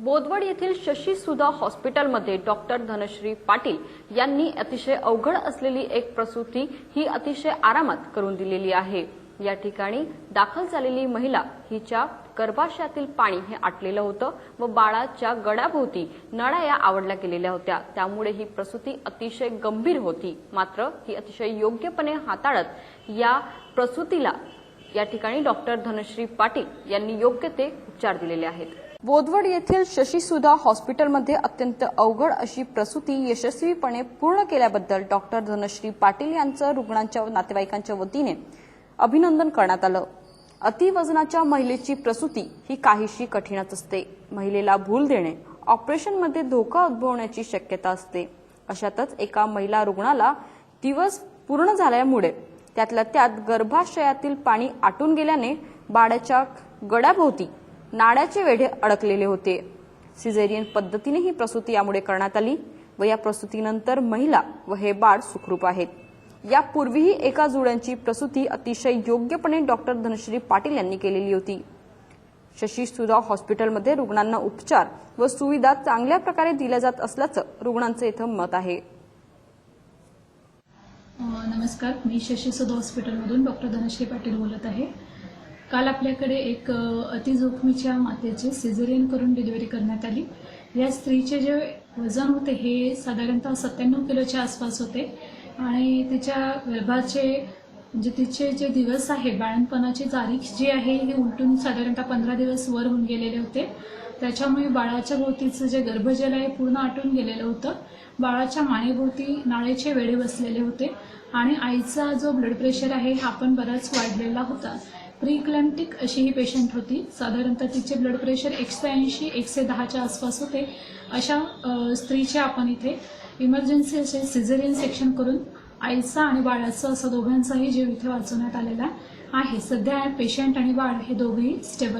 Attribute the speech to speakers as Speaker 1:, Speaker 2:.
Speaker 1: बोदवड येथील शशी सुधा हॉस्पिटलमध्ये डॉक्टर धनश्री पाटील यांनी अतिशय अवघड असलेली एक प्रसूती ही अतिशय आरामात करून दिलेली आहे. या ठिकाणी दाखल झालेली महिला हिच्या गर्भाशयातील पाणी हे आटलेलं होतं व बाळाच्या गळ्याभोवती नळ्या या आवडल्या गेलेल्या होत्या. त्यामुळे ही प्रसूती अतिशय गंभीर होती. मात्र ही अतिशय योग्यपणे हाताळत या प्रसूतीला या ठिकाणी डॉक्टर धनश्री पाटील यांनी योग्य ते उपचार दिलेले आहेत. बोदवड येथील शशीसुधा हॉस्पिटलमध्ये अत्यंत अवघड अशी प्रसूती यशस्वीपणे पूर्ण केल्याबद्दल डॉक्टर धनश्री पाटील यांचं रुग्णांच्या नातेवाईकांच्या वतीने अभिनंदन करण्यात आलं. अतिवजनाच्या महिलेची प्रसूती ही काहीशी कठीणच असते. महिलेला भूल देणे ऑपरेशनमध्ये धोका उद्भवण्याची शक्यता असते. अशातच एका महिला रुग्णाला दिवस पूर्ण झाल्यामुळे त्यातल्या त्यात गर्भाशयातील पाणी आटून गेल्याने बाळाच्या गड्याभोवती नाड्याचे वेढे अडकलेले होते. सिझेरियन पद्धतीने ही प्रसूती यामुळे करण्यात आली व या प्रसूतीनंतर महिला व हे बाळ सुखरूप आहेत. यापूर्वीही एका जुळ्यांची प्रसूती अतिशय योग्यपणे डॉक्टर धनश्री पाटील यांनी केलेली होती. शशी सुधा हॉस्पिटलमध्ये रुग्णांना उपचार व सुविधा चांगल्या प्रकारे दिल्या जात असल्याचं रुग्णांचं इथं मत आहे.
Speaker 2: नमस्कार. मी शशीसुधा हॉस्पिटलमधून डॉक्टर धनश्री पाटील बोलत आहे. काल आपल्याकडे एक अतिजोखमीच्या मातेचे सिझेरियन करून डिलिव्हरी करण्यात आली. या स्त्रीचे जे वजन होते हे साधारणतः सत्त्याण्णव किलोच्या आसपास होते. आणि तिच्या गर्भाचे म्हणजे तिचे जे दिवस आहे बाळणपणाची तारीख जी आहे ही उलटून साधारणतः पंधरा दिवस वर होऊन गेलेले होते. त्याच्यामुळे बाळाच्या भोवतीचं जे गर्भजल आहे पूर्ण आटून गेलेलं होतं. बाळाच्या मानेभोवती नाळेचे वेळे बसलेले होते. आणि आईचा जो ब्लड प्रेशर आहे हा पण बराच वाढलेला होता. प्रीक्लॅम्टिक अशी ही पेशंट होती. साधारणतः तिचे ब्लड प्रेशर एकशे ऐंशी एकशे दहाच्या आसपास होते. अशा स्त्रीचे आपण इथे इमर्जन्सी असे सिझेरियन सेक्शन करून आईचा आणि बाळाचा असं दोघांचाही जीव इथे वाचवण्यात आलेला आहे. सध्या पेशंट आणि बाळ हे दोघेही स्टेबल